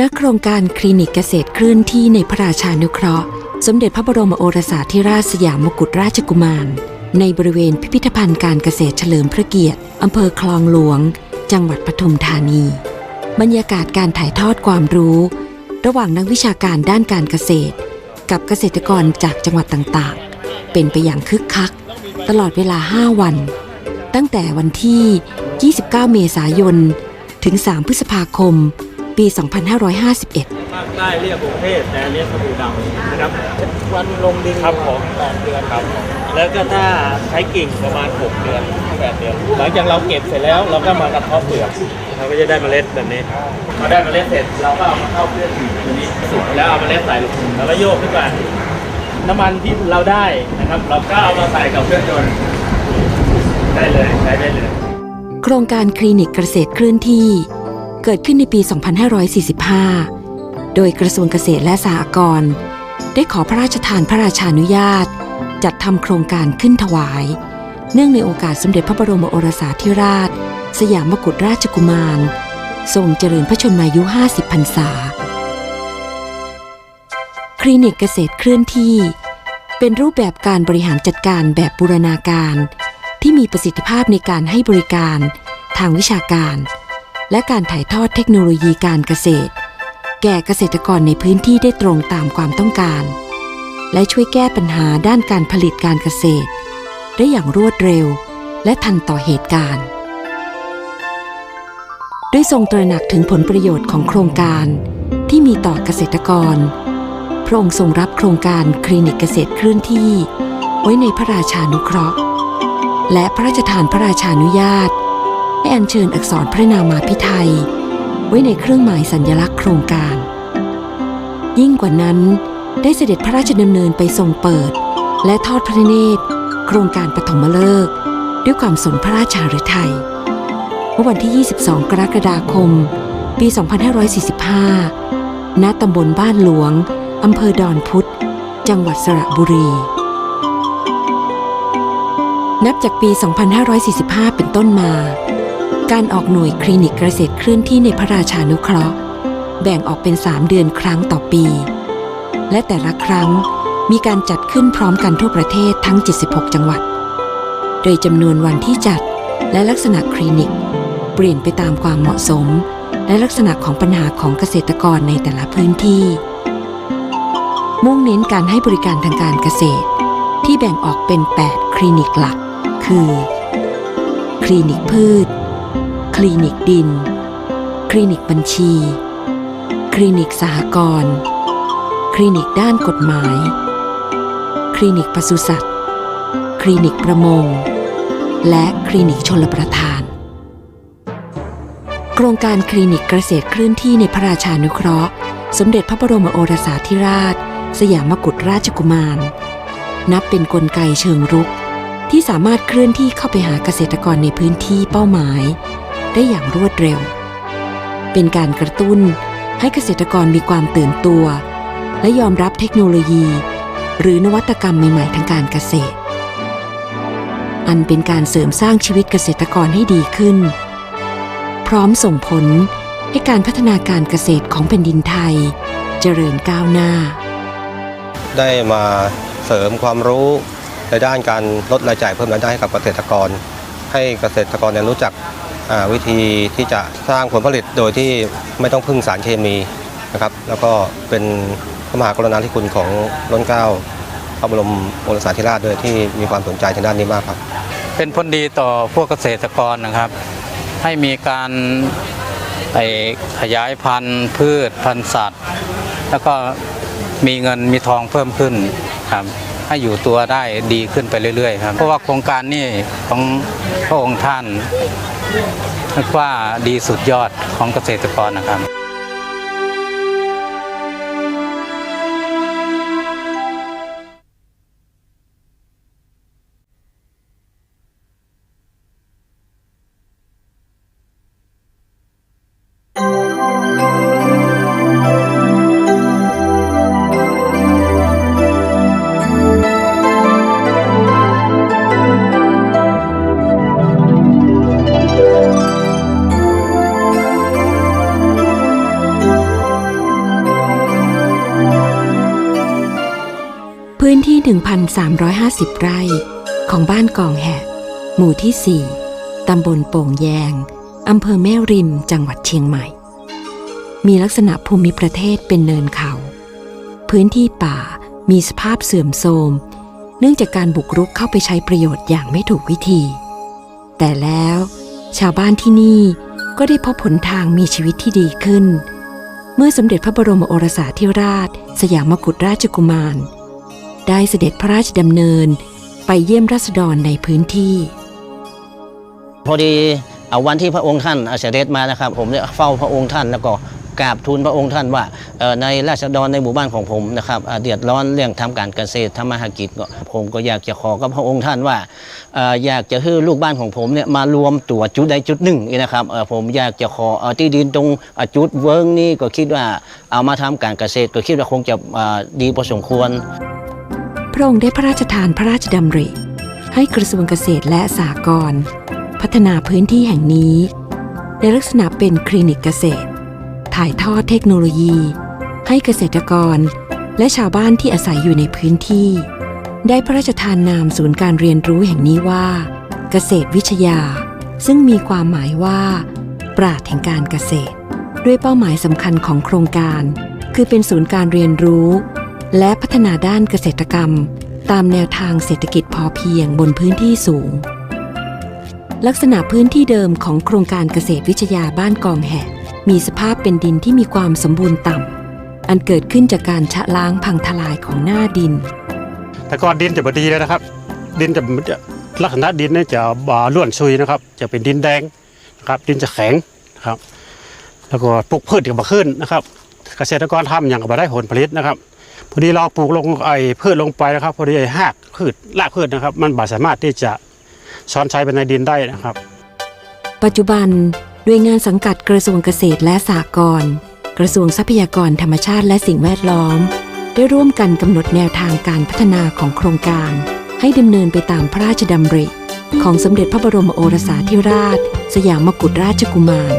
ณโครงการคลินิกเกษตรเคลื่อนที่ในพระราชานุเคราะห์ สมเด็จพระบรมโอรสาธิราชสยามกุฎราชกุมาร ในบริเวณพิพิธภัณฑ์การเกษตรเฉลิมพระเกียรติอำเภอคลองหลวง จังหวัดปทุมธานี บรรยากาศการถ่ายทอดความรู้ ระหว่างนักวิชาการด้านการเกษตร กับเกษตรกรจากจังหวัดต่างๆ เป็นไปอย่างคึกคัก ตลอดเวลา 5 วัน ตั้งแต่วันที่ 29 เมษายน ถึง 3 พฤษภาคม 2551ภาคใต้เรียกกรุงเทพแต่อันนี้สบู่ดำนะครับวันลงดินครับผมแปดเดือนครับ แล้วก็ถ้าใช้กิ่งประมาณ 6 เดือนแปดเดือนหลังจากเราเก็บเสร็จแล้วเราก็มากระเทาะเปลือกเราก็จะได้เมล็ดแบบนี้พอได้เมล็ดเสร็จเราก็เอามาเข้าเครื่องบีบตัวนี้สุกแล้วเอาเมล็ดใส่ลงแล้วก็โยกขึ้นมาน้ำมันที่เราได้นะครับ เราก็เอามาใส่กับเครื่องยนต์ได้เลยใช้ได้เลย โครงการคลินิกเกษตรเคลื่อนที่ เกิดขึ้นในปี 2545 โดยกระทรวงเกษตรและสหกรณ์ได้ขอพระราชทานพระราชานุญาต จัดทำโครงการขึ้นถวาย เนื่องในโอกาสสมเด็จพระบรมโอรสาธิราช สยามกุฎราชกุมาร ทรงเจริญพระชนมายุ 50 พรรษา คลินิกเกษตรเคลื่อนที่ เป็นรูปแบบการบริหารจัดการแบบบูรณาการ ที่มีประสิทธิภาพในการให้บริการทางวิชาการ และการถ่ายทอดเทคโนโลยีการเกษตร แก่เกษตรกรในพื้นที่ได้ตรงตามความต้องการ และช่วยแก้ปัญหาด้านการผลิตการเกษตร ได้อย่างรวดเร็ว และทันต่อเหตุการณ์ด้วยทรงตระหนักถึงผลประโยชน์ของโครงการที่มีต่อเกษตรกร พระองค์ทรงรับโครงการคลินิกเกษตรเคลื่อนที่ ไว้ในพระราชานุเคราะห์ และพระราชทานพระราชานุญาต ให้อัญเชิญอักษรพระนามาพิไทย ไว้ในเครื่องหมายสัญลักษณ์โครงการ ยิ่งกว่านั้นได้เสด็จพระราชดำเนินไปทรงเปิด และทอดพระเนตร โครงการปฐมฤกษ์ด้วยความสนพระราชาฤทัยเมื่อวันที่ 22 กรกฎาคม ปี 2545 ณ ตำบลบ้านหลวง อำเภอดอนพุธ จังหวัดสระบุรี นับจากปี 2545 เป็นต้นมา การออกหน่วยคลินิกเกษตรเคลื่อนที่ในพระราชานุเคราะห์ แบ่งออกเป็น 3 เดือนครั้งต่อปี และแต่ละครั้งมีการจัดขึ้นพร้อมกันทั่วประเทศทั้ง 76 จังหวัด โดยจำนวนวันที่จัดและลักษณะคลินิก เปลี่ยนไปตามความเหมาะสม และลักษณะของปัญหาของเกษตรกรในแต่ละพื้นที่ มุ่งเน้นการให้บริการทางการเกษตร ที่แบ่งออกเป็น 8 คลินิกหลัก คือ คลินิกพืช คลินิกดิน คลินิกบัญชี คลินิกสหกรณ์คลินิกด้านกฎหมาย คลินิกปศุสัตว์ คลินิกประมง และคลินิกชลประทาน โครงการคลินิกเกษตรเคลื่อนที่ในพระราชานุเคราะห์ สมเด็จพระบรมโอรสาธิราช สยามกุฎราชกุมาร นับเป็นนกลไกเชิงรุกที่สามารถเคลื่อนที่เข้าไปหาเกษตรกรในพื้นที่เป้าหมาย ได้อย่างรวดเร็ว เป็นการกระตุ้นให้เกษตรกรมีความตื่นตัว และยอมรับเทคโนโลยี หรือนวัตกรรมใหม่ๆทางการเกษตร อันเป็นการเสริมสร้างชีวิตเกษตรกรให้ดีขึ้น พร้อมส่งผลให้การพัฒนาการเกษตรของแผ่นดินไทย เจริญก้าวหน้า ได้มาเสริมความรู้ในด้านการลดรายจ่ายเพิ่มรายได้ให้กับเกษตรกร ให้เกษตรกรเนี่ยรู้จัก วิธีที่จะสร้างผลผลิตโดยที่ไม่ต้องพึ่งสารเคมีนะครับแล้วก็เป็นพระมหากรุณาธิคุณของร้นเกล้าพระบรมโอรสาธิราชด้วยที่มีความสนใจทางด้านนี้มากครับ เป็นผลดีต่อพวกเกษตรกรนะครับ ให้มีการไอ้ขยายพันธุ์พืชพันธุ์สัตว์ แล้วก็มีเงินมีทองเพิ่มขึ้นครับให้อยู่ตัวได้ดีขึ้นไปเรื่อยๆครับเพราะว่าโครงการนี้ของพระองค์ท่าน ว่าดีสุดยอดของเกษตรกรนะครับ ที่ 1,350 ไร่ ของบ้านกองแหะหมู่ที่ 4 ตำบลโป่งแยง อำเภอแม่ริม จังหวัดเชียงใหม่ มีลักษณะภูมิประเทศเป็นเนินเขา พื้นที่ป่ามีสภาพเสื่อมโทรม เนื่องจากการบุกรุกเข้าไปใช้ประโยชน์อย่างไม่ถูกวิธี แต่แล้ว ชาวบ้านที่นี่ก็ได้พบผลทางมีชีวิตที่ดีขึ้น เมื่อสมเด็จพระบรมโอรสาธิราช สยามกุฎราชกุมาร ได้เสด็จพระราชดำเนินไปเยี่ยมราษฎรในพื้นที่ พอดีเอาวันที่พระองค์ท่านเสด็จมานะครับ ผมเนี่ยเฝ้าพระองค์ท่านแล้วก็กราบทูลพระองค์ท่านว่าในราษฎรในหมู่บ้านของผมนะครับเดือดร้อนเรื่องทำการเกษตรทำมาหากิจผมก็อยากจะขอกับพระองค์ท่านว่าอยากจะให้ลูกบ้านของผมเนี่ยมารวมตัวจุดใดจุดหนึ่งนะครับผมอยากจะขอที่ดินตรงจุดเวิร์งนี่ก็คิดว่าเอามาทำการเกษตรก็คิดว่าคงจะดีพอสมควร พระองค์ได้พระราชทานพระราชดำริ ให้กระทรวงเกษตรและสหกรณ์พัฒนาพื้นที่แห่งนี้ ในลักษณะเป็นคลินิกเกษตร ถ่ายทอดเทคโนโลยี ให้เกษตรกร และชาวบ้านที่อาศัยอยู่ในพื้นที่ ได้พระราชทานนามศูนย์การเรียนรู้แห่งนี้ว่า เกษตรวิทยา ซึ่งมีความหมายว่า ปราดแห่งการเกษตร ด้วยเป้าหมายสำคัญของโครงการ คือเป็นศูนย์การเรียนรู้ และพัฒนาด้านเกษตรกรรม ตามแนวทางเศรษฐกิจพอเพียงบนพื้นที่สูง ลักษณะพื้นที่เดิมของโครงการเกษตรวิทยาบ้านกองแหะมีสภาพเป็นดินที่มีความสมบูรณ์ต่ำ อันเกิดขึ้นจากการชะล้างพังทลายของหน้าดิน แต่ก่อนดินจะบดีเลยนะครับ ดินจะลักษณะดินเนี่ยจะบาล้วนซุยนะครับ จะเป็นดินแดงนะครับ ดินจะแข็งนะครับ แล้วก็ปลูกพืชกับมาขึ้นนะครับ เกษตรกรทำอย่างกับได้ผลผลิตนะครับ พอดีเราปลูกลงไอ้พืชลงไปนะครับพอดีไอ้หากพืชรากพืชนะครับ มันบาสามารถที่จะซ้อนใช้ไปในดินได้นะครับ ปัจจุบันด้วยงานสังกัดกระทรวงเกษตรและสหกรณ์กระทรวงทรัพยากรธรรมชาติและสิ่งแวดล้อม ได้ร่วมกันกำหนดแนวทางการพัฒนาของโครงการ ให้ดำเนินไปตามพระราชดำริ ของสมเด็จพระบรมโอรสาธิราช สยามกุฎราชกุมาร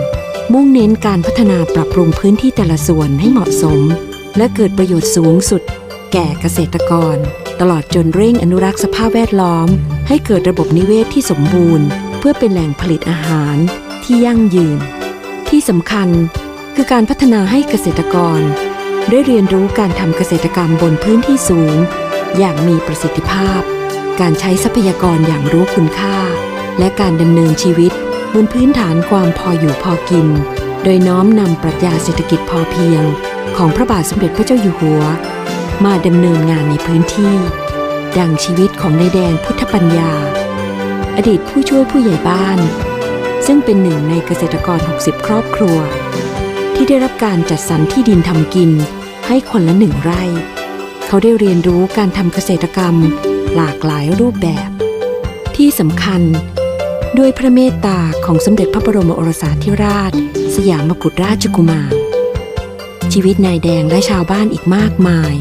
มุ่งเน้นการพัฒนาปรับปรุงพื้นที่แต่ละส่วนให้เหมาะสม และเกิดประโยชน์สูงสุด แก่เกษตรกร ตลอดจนเร่งอนุรักษ์สภาพแวดล้อม ให้เกิดระบบนิเวศที่สมบูรณ์ เพื่อเป็นแหล่งผลิตอาหารที่ยั่งยืน ที่สำคัญคือการพัฒนาให้เกษตรกร ได้เรียนรู้การทำเกษตรกรรมบนพื้นที่สูง อย่างมีประสิทธิภาพ การใช้ทรัพยากรอย่างรู้คุณค่า และการดำเนินชีวิตบนพื้นฐานความพออยู่พอกิน โดยน้อมนำปรัชญาเศรษฐกิจพอเพียง ของพระบาทสมเด็จพระเจ้าอยู่หัว มาดำเนินงานในพื้นที่ ดังชีวิตของนายแดงพุทธปัญญา อดีตผู้ช่วยผู้ใหญ่บ้าน ซึ่งเป็นหนึ่งในเกษตรกร 60 ครอบครัว ที่ได้รับการจัดสรรที่ดินทำกินให้คนละหนึ่งไร่ เขาได้เรียนรู้การทำเกษตรกรรมหลากหลายรูปแบบ ที่สำคัญด้วยพระเมตตาของสมเด็จพระบรมโอรสาธิราช สยามกุฎราชกุมาร ชีวิตนายแดงและชาวบ้านอีกมากมาย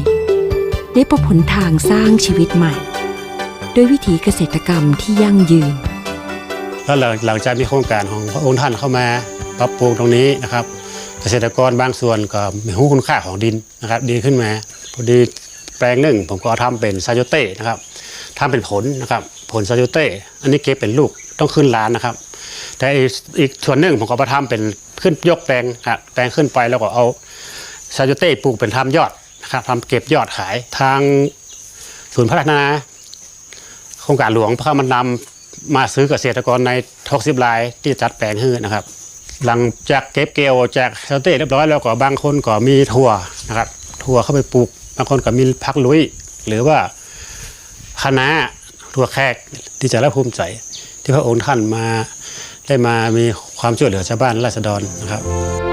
ได้พบผลทางสร้างชีวิตใหม่ ด้วยวิถีเกษตรกรรมที่ยั่งยืนแล้วหลังจากมีโครงการของพระองค์ท่านเข้ามาปรับปรุงตรงนี้นะครับ เกษตรกรบางส่วนก็มีรู้คุณค่าของดินนะครับ ดีขึ้นมาพอดีแปลงหนึ่งผมก็ทำเป็นซาโยเต้นะครับทำเป็นผลนะครับ ผลซาโยเต้อันนี้เก็บเป็นลูกต้องขึ้นล้านนะครับ แต่อีกอีกส่วนหนึ่งผมก็มาทำเป็นขึ้นยกแปลงครับแปลงขึ้นไปแล้วก็เอา ซาโยเต้ปลูกเป็นทำยอดนะครับทำเก็บยอดขายทางศูนย์พัฒนา โครงการหลวงพระมันนำมาซื้อเกษตรกรใน60รายที่จัดแปลงให้นะครับ หลังจากเก็บเกี่ยวจากเซลเต้เรียบร้อยแล้วก็บางคนก็มีถั่วนะครับถั่วเข้าไปปลูกบางคนก็มีพักลุย หรือว่าคณะน้าถั่วแขกที่จะรับภูมิใจ ที่พระองค์ท่านมาได้มามีความช่วยเหลือชาวบ้านราษฎรนะครับ